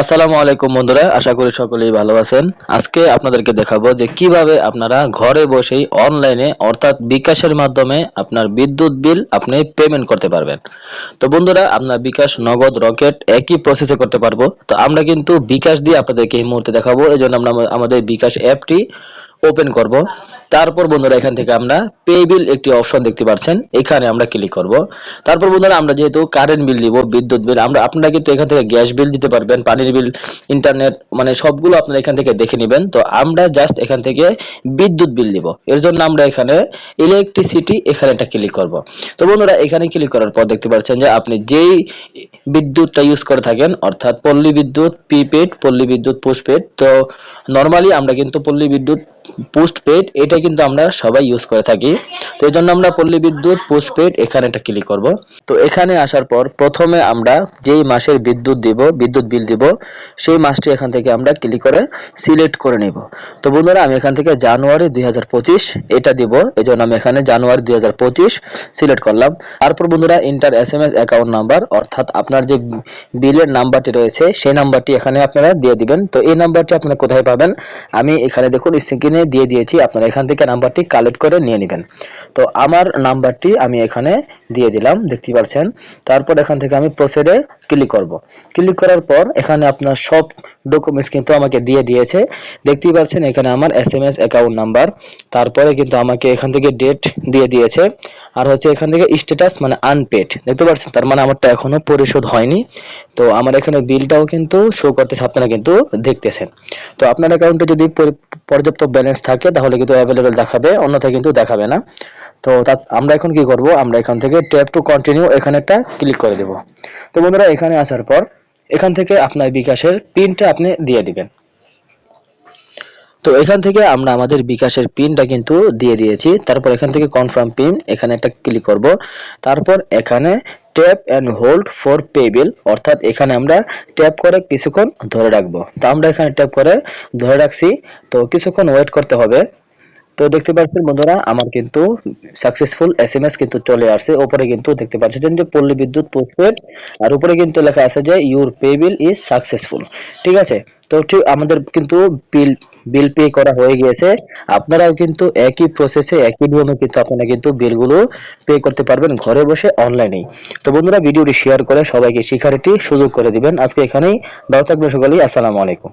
আসসালামু আলাইকুম বন্ধুরা, আশা করি সকলেই ভালো আছেন। আজকে আপনাদেরকে দেখাবো যে কীভাবে আপনারা ঘরে বসেই অনলাইনে অর্থাৎ বিকাশের মাধ্যমে আপনার বিদ্যুৎ বিল আপনি পেমেন্ট করতে পারবেন। তো বন্ধুরা আপনার বিকাশ, নগদ, রকেট একই প্রসেসে করতে পারব। তো আমরা কিন্তু বিকাশ দিয়ে আপনাদেরকে এই মুহূর্তে দেখাবো এই জন্য আমরা আমাদের বিকাশ অ্যাপটি ওপেন করব। তারপর বন্ধুরা এখান থেকে আমরা পে বিল একটি অপশন দেখতে পাচ্ছেন। এখানে আমরা ক্লিক করব। তারপর বন্ধুরা আমরা যেহেতু কারেন্ট বিল দিব বিদ্যুৎ বিল আমরা আপনারা কিন্তু এখান থেকে গ্যাস বিল দিতে পারবেন, পানির বিল ইন্টারনেট মানে সবগুলো আপনারা এখান থেকে দেখে নেবেন। তো আমরা জাস্ট এখান থেকে বিদ্যুৎ বিল দিব এর জন্য আমরা এখানে ইলেকট্রিসিটি এখানে একটা ক্লিক করব। তো বন্ধুরা এখানে ক্লিক করার পর দেখতে পাচ্ছেন যে আপনি যেই বিদ্যুৎটা ইউজ করে থাকেন, অর্থাৎ পল্লী বিদ্যুৎ প্রিপেড পল্লী বিদ্যুৎ পোস্টপেড তো নর্মালি আমরা কিন্তু পল্লী বিদ্যুৎ পোস্টপেড এটা কিন্তু আমরা সবাই ইউজ করে থাকি। তো এই জন্য আমরা পল্লী বিদ্যুৎ পোস্টপেড এখানে একটা ক্লিক করব। তো এখানে আসার পর প্রথমে আমরা যেই মাসের বিদ্যুৎ দিব, বিদ্যুৎ বিল দিব, সেই মাসটি এখান থেকে আমরা ক্লিক করে সিলেক্ট করে নিব। তো বন্ধুরা, আমি এখান থেকে জানুয়ারি দুই হাজার পঁচিশ এটা দিব, এই জন্য আমি এখানে জানুয়ারি দুই হাজার পঁচিশ সিলেক্ট করলাম। তারপর বন্ধুরা enter S M S account number অর্থাৎ আপনার যে বিলের নাম্বারটি রয়েছে, সেই নাম্বারটি এখানে আপনারা দিয়ে দিবেন। তো এই নাম্বারটি আপনারা কোথায় পাবেন? আমি এখানে দেখুন স্ক্রিনে দিয়ে দিয়েছি, আপনারা এখান থেকে নাম্বারটি কালেক্ট করে নিয়ে নেবেন। তো আমার নাম্বারটি আমি এখানে দিয়ে দিলাম দেখতে পাচ্ছেন। তারপর এখান থেকে আমি প্রসেডে ক্লিক করব। ক্লিক করার পর এখানে আপনার সব ডকুমেন্টস কিন্তু আমাকে দিয়ে দিয়েছে। দেখতেই পাচ্ছেন, এখানে আমার S M S account number তারপরে কিন্তু আমাকে এখান থেকে ডেট দিয়ে দিয়েছে। আর হচ্ছে এখান থেকে স্ট্যাটাস মানে আনপেড দেখতে পাচ্ছেন? তার মানে আমারটা এখনও পরিশোধ হয়নি। তো আমার এখানে বিলটাও কিন্তু শো করতেছে, আপনারা কিন্তু দেখতেছেন। তো আপনার অ্যাকাউন্টে যদি পরি- পর্যাপ্ত ব্যালেন্স থাকে, তাহলে কিন্তু অ্যাভেলেবেল দেখাবে, অন্যথায় কিন্তু দেখাবে না। তো তা আমরা এখন কি করব? আমরা এখান থেকে ট্যাপ টু কন্টিনিউ এখানে একটা ক্লিক করে দেব। তো বন্ধুরা, এখানে আসার পর এখান থেকে আপনার বিকাশের পিনটা আপনি দিয়ে দিবেন। তো এখান থেকে আমরা আমাদের বিকাশের পিনটা কিন্তু দিয়ে দিয়েছি। তারপর এখান থেকে কনফার্ম পিন এখানে একটা ক্লিক করব। তারপর এখানে tap and hold for pay bill অর্থাৎ এখানে আমরা ট্যাপ করে কিছুক্ষণ ধরে রাখব। তো আমরা এখানে ট্যাপ করে ধরে রাখছি। তো কিছুক্ষণ ওয়েট করতে হবে। তো দেখতে পাচ্ছেন বন্ধুরা, আমার কিন্তু সাকসেসফুল এসএমএস কিন্তু চলে আসছে। উপরে কিন্তু দেখতে পাচ্ছেন যে পল্লী বিদ্যুৎ পোস্টপেড আর উপরে কিন্তু লেখা আছে যে your pay bill is successful ঠিক আছে? তো ঠিক আমাদের কিন্তু বিল বিল পে করা হয়ে গিয়েছে। আপনারাও কিন্তু একই প্রসেসে একই নিয়মে কিন্তু আপনারা কিন্তু বিলগুলো পে করতে পারবেন ঘরে বসে অনলাইনেই তো বন্ধুরা, ভিডিওটি শেয়ার করে সবাইকে শিখার একটি সুযোগ করে দিবেন। আজকে এখানেই, ভালো থাকবেন সকলেই। আসসালামু আলাইকুম।